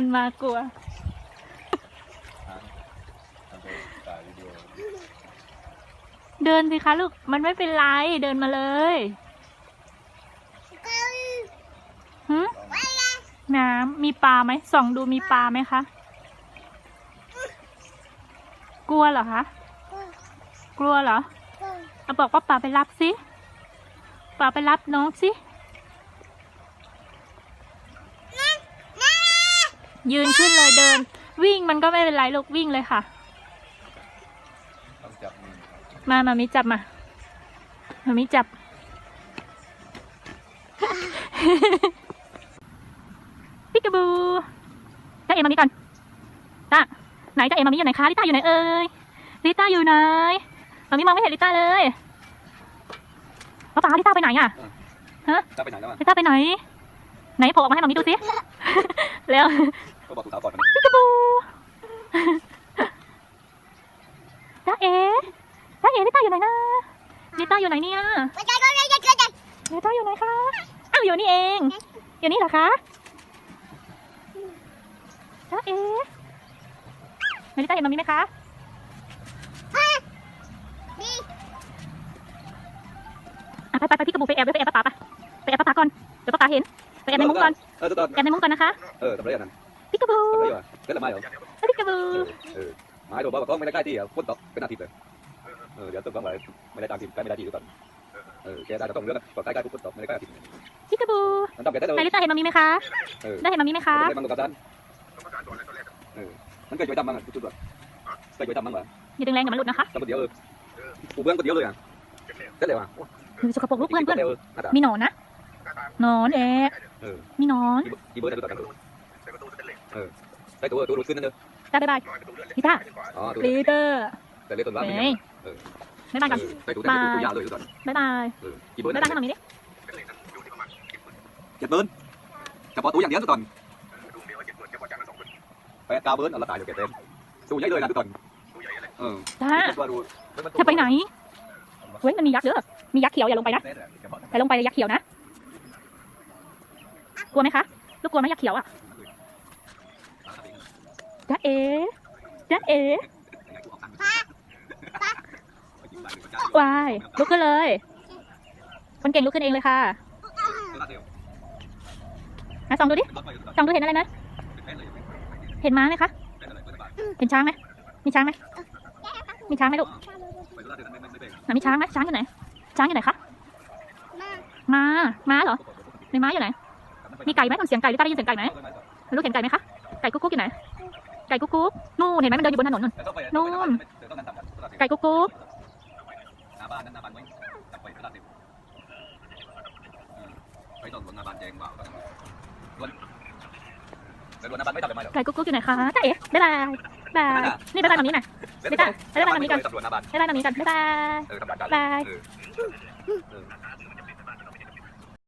นมากลัวทำไปถ่ายวิดีโอเดินสิคะลูก มันไม่เป็นไร เดินมาเลยหืมน้ำมีปลาไหมส่องดูมีปลาไหมคะ กลัวเหรอคะ กลัวเหรอเอาบอกว่าป่าไปรับสิป่าไปรับน้องสิ ยืนขึ้นเลยเดิน วิ่งมันก็ไม่เป็นไรลูกวิ่งเลยค่ะต้องจับมือมามามิจับมามามิจับ ปิกาบูจ้าเอมามิก่อนต้าไหนจ้าเอมามิอยู่ไหนคะลิต้าอยู่ไหนเอ่ยลิต้าอยู่ไหนมามิมองไม่เห็นลิต้าเลยป้าป๋าลิต้าไปไหนอะจะไปไหนแล้วอะลิต้าไปไหน ไหนโผล่ออกมาให้มามิดูสิ แล้ว ก็บอกถูกสาวก่อนปิกาบูจ้าเอจ้าเอลิต้าอยู่ไหนนะลิต้าอยู่ไหนเนี่ยลิต้าอยู่ไหนคะ อ้าวอยู่นี่เอง อยู่นี่เหรอคะจ้าเอ๋นิต้าเห็นมามีไหมคะไปไปไปพี่กระบูไปแอบไปแอบป้าป๋าไปไปแอบป้าป๋าก่อน เดี๋ยวป้าป๋าเห็น ไปแอบในมุ้งก่อน แอบในมุ้งก่อนนะคะ เออทำไรอะนั่น พี่กระบูทำไรอะเล่นละไม้เหรอพี่กระบูเออไม้โดนบอกว่าต้องไม่ได้ใกล้ที่อะฝนตกเป็นอาทิตย์เลยเออเดี๋ยวต้องต้องอะไรไม่ได้ตามทีมใกล้ไม่ได้ทีดูก่อนเออแกได้จะต้องเรื่องก่อนใกล้ใกล้ฝนตกไม่ได้ใกล้อาทิตย์พี่กระบูมันต้องแกได้เลยนาริต้าเห็นมามีไหมคะเออได้เห็นมามีไหมคะได้มังกับด้านเออมันเคยช่วยทำมั้งจุดๆแบบเคยช่วยทำมั้งเหรออย่าดึงแรงเดี๋ยวมันหลุดนะคะทำคนเดียวเออกูเบื้องคนเดียวเลยอะได้เลยว่ะมือสกปรกลูกเพื่อนเพื่อนเออน่าจะมีหนอนนะหนอนแอบเออมีหนอนกี่เบอร์ได้ดูต่อกัน เออได้ตัวตัวรุดขึ้นนั่นเนอะจ้าบ๊ายบายพี่ต้าอ๋อตัวลีเดอร์แต่เล่นตัวร้านเฮ้ไม่ยเออบ๊ายบายกันได้ตัวได้ตัวยาวเลยดูก่อนบ๊ายบายเออกี่เบอร์บ๊ายบายให้มามีดิเจ็ดเบิร์นเฉพาะตัวอย่างเดียวดูก่อนแปดเก้าเบิร์นเอาละตายอยู่แกเต็มสู้ใหญ่เลยนะดูก่อนเออจ้าตัวดูจะไปไหนเว้ยมันมียักษ์เด้อมียักษ์เขียวอย่าลงไปนะอย่าลงไปยักษ์เขียวนะกลัวไหมคะลูกกลัวไหมยักษ์เขียวอะ จ๊ะเอ๋จ๊ะเอ๋วายลุกขึ้นเลย คนเก่งลุกขึ้นเองเลยค่ะอะส่องดูดิส่องดูเห็นอะไรนะเห็นม้าไหมคะ เห็นช้างไหมมีช้างไหมมีช้างไหมลูกไหนมีช้างไหมช้างอยู่ไหน ช้างอยู่ไหนคะม้าม้าเหรอ ในม้าอยู่ไหน มีไก่ไหมฟังเสียงไก่ลิต้าได้ยินเสียงไก่ไหมลูกเห็นไก่ไหมคะ ไก่กุ๊กกุ๊กอยู่ไหน ไก่กุ๊กกุ๊กนู่นเห็นไหมมันเดินอยู่บนถนนนู่นนู่นไก่กุ๊กกุ๊กไก่กุ๊กกุ๊กอยู่ไหนคะจ้าเอ๋บ๊ายบายบายนี่บ๊ายบายแบบนี้น่อยเล่นต่อบ๊ายบายแบบนี้ก่อนบ๊ายบายแบบนี้กันบ๊ายบายบาย